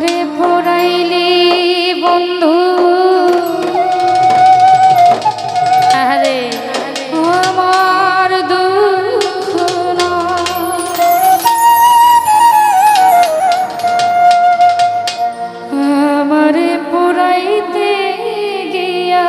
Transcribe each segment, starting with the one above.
রে ফোরাইলি বন্ধু। আরে আমার দুঃখ আমারে পড়াইতে গিয়া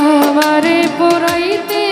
আমারে পড়াইতে